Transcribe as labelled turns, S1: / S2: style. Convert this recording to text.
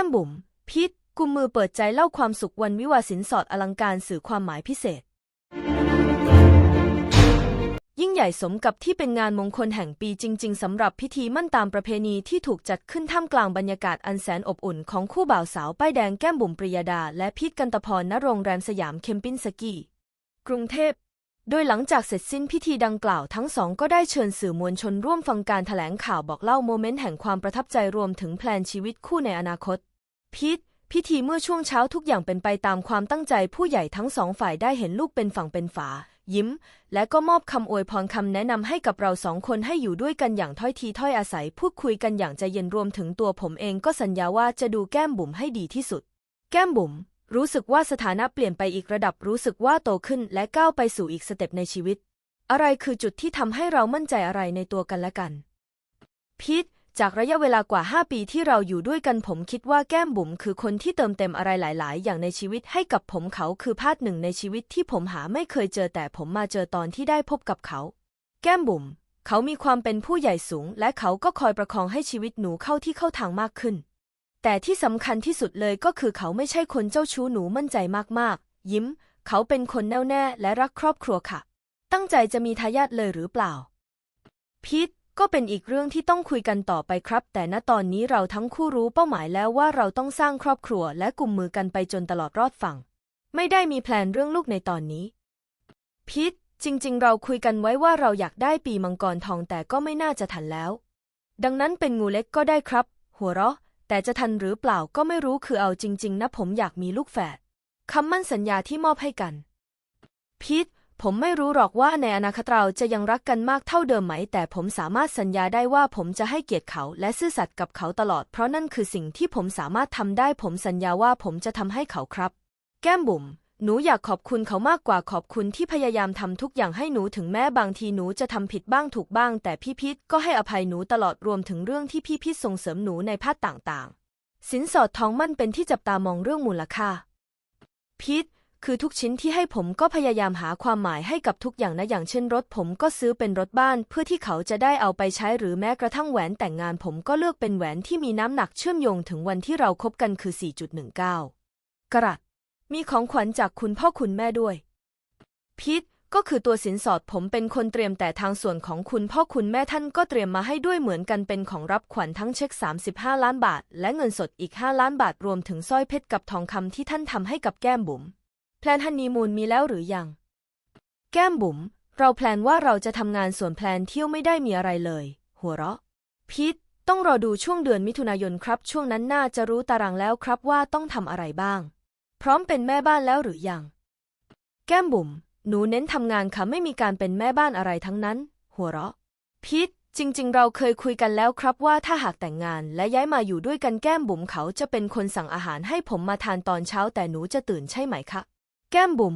S1: ก้มบุ๋ม พิษกุมมือเปิดใจเล่าความสุขวันวิวาสินสอดอลังการสื่อความหมายพิเศษ ยิ่งใหญ่สมกับที่เป็นงานมงคลแห่งปีจริง ๆสำหรับพิธีมั่นตามประเพณีที่ถูกจัดขึ้นท่ามกลางบรรยากาศอันแสนอบอุ่นของคู่บ่าวสาวป้ายแดงแก้มบุ๋มปริยดา และพิษกันตพรณโรงแรมสยามเคมปินสกีกรุงเทพโดยหลังจากเสร็จสิ้นพิธีดังกล่าวทั้งสองก็ได้เชิญสื่อมวลชนร่วมฟังการแถลงข่าวบอกเล่าโมเมนต์แห่งความประทับใจรวมถึงแพลนชีวิตคู่ในอนาคต พิษพิธีเมื่อช่วงเช้าทุกอย่างเป็นไปตามความตั้งใจผู้ใหญ่ทั้งสองฝ่ายได้เห็นลูกเป็นฝั่งเป็นฝา ยิ้ม และก็มอบคำอวยพรคำแนะนำให้กับเราสองคนให้อยู่ด้วยกันอย่างถ้อยทีถ้อยอาศัยพูดคุยกันอย่างใจเย็นรวมถึงตัวผมเองก็สัญญาว่าจะดูแก้มบุ๋มให้ดีที่สุด แก้มบุ๋มรู้สึกว่าสถานะเปลี่ยนไปอีกระดับรู้สึกว่าโตขึ้นและก้าวไปสู่อีกสเต็ปในชีวิต อะไรคือจุดที่ทำให้เรามั่นใจอะไรในตัวกันและกัน พิษ จากระยะเวลากว่า 5 ปีที่เราอยู่ด้วยกันผมคิดว่าแก้มบุ๋มคือคนที่เติมเต็มอะไรหลาย ๆ อย่างในชีวิตให้กับผมเขาคือพาร์ทหนึ่งในชีวิตที่ผมหาไม่เคยเจอแต่ผมมาเจอตอนที่ได้พบกับเขา แก้มบุ๋มเขามีความเป็นผู้ใหญ่สูง และเขาก็คอยประคองให้ชีวิตหนูเข้าที่เข้าทางมากขึ้น แต่ที่สำคัญที่สุดเลยก็คือเขาไม่ใช่คนเจ้าชู้หนูมั่นใจมาก ๆ ยิ้ม เขาเป็นคนแน่วแน่และรักครอบครัวค่ะ ตั้งใจจะมีทายาทเลยหรือเปล่าพิษ ก็เป็นอีกเรื่องที่ต้องคุยกันต่อไปครับ แต่ณตอนนี้เราทั้งคู่รู้เป้าหมายแล้วว่าเราต้องสร้างครอบครัวและกลุ่มมือกันไปจนตลอดรอดฝั่ง ไม่ได้มีแพลนเรื่องลูกในตอนนี้ พิษจริง ๆ เราคุยกันไว้ว่าเราอยากได้ปีมังกรทองแต่ก็ไม่น่าจะทันแล้ว ดังนั้นเป็นงูเล็กก็ได้ครับ หัวเราะ แต่จะทันหรือเปล่าก็ไม่รู้คือเอาจริง ๆ นะผมอยากมีลูกแฝดคำมั่นสัญญาที่มอบให้กัน พิษ ผมไม่รู้หรอกว่าในอนาคตเราจะยังรักกันมากเท่าเดิมไหม แต่ผมสามารถสัญญาได้ว่าผมจะให้เกียรติเขาและซื่อสัตย์กับเขาตลอด เพราะนั่นคือสิ่งที่ผมสามารถทำได้ ผมสัญญาว่าผมจะทำให้เขาครับ แก้มบุ๋มหนูอยากขอบคุณเขามากกว่าขอบคุณที่พยายามทำทุกอย่างให้หนูถึงแม้บางทีหนูจะทำผิดบ้างถูกบ้าง แต่พี่พิษก็ให้อภัยหนูตลอดรวมถึงเรื่องที่พี่พิษส่งเสริมหนูในภาคต่างๆ สินสอดทองมั่นเป็นที่จับตามองเรื่องมูลค่าพิษ คือทุกชิ้นที่ให้ผมก็พยายามหาความหมายให้กับทุกอย่างนะอย่างเช่นรถผมก็ซื้อเป็นรถบ้าน เพื่อที่เขาจะได้เอาไปใช้หรือแม้กระทั่งแหวนแต่งงาน ผมก็เลือกเป็นแหวนที่มีน้ำหนักเชื่อมโยงถึงวันที่เราคบกันคือ 4.19 กรัตมีของขวัญจากคุณพ่อคุณแม่ด้วย พิษก็คือตัวสินสอดผมเป็นคนเตรียมแต่ทางส่วนของคุณพ่อคุณแม่ท่านก็เตรียมมาให้ด้วยเหมือนกันเป็นของรับขวัญทั้งเช็ค 35 ล้านบาท และเงินสดอีก 5 ล้านบาทรวมถึงสร้อยเพชรกับทองคำที่ท่านทำให้กับแก้มบุ๋ม แพลนฮันนีมูนมีแล้วหรือยัง แก้มบุ๋ม เราแพลนว่าเราจะทำงานส่วนแพลนเที่ยวไม่ได้มีอะไรเลย หัวเราะ พิษต้องรอดูช่วงเดือนมิถุนายนครับ ช่วงนั้นน่าจะรู้ตารางแล้วครับว่าต้องทำอะไรบ้าง พร้อมเป็นแม่บ้านแล้วหรือยัง แก้มบุ๋ม หนูเน้นทำงานค่ะไม่มีการเป็นแม่บ้านอะไรทั้งนั้น หัวเราะ พิษจริง ๆ เราเคยคุยกันแล้วครับว่าถ้าหากแต่งงานและย้ายมาอยู่ด้วยกันแก้มบุ๋มเขาจะเป็นคนสั่งอาหารให้ผมมาทานตอนเช้าแต่หนูจะตื่นใช่ไหมคะ แก้มบุ๋ม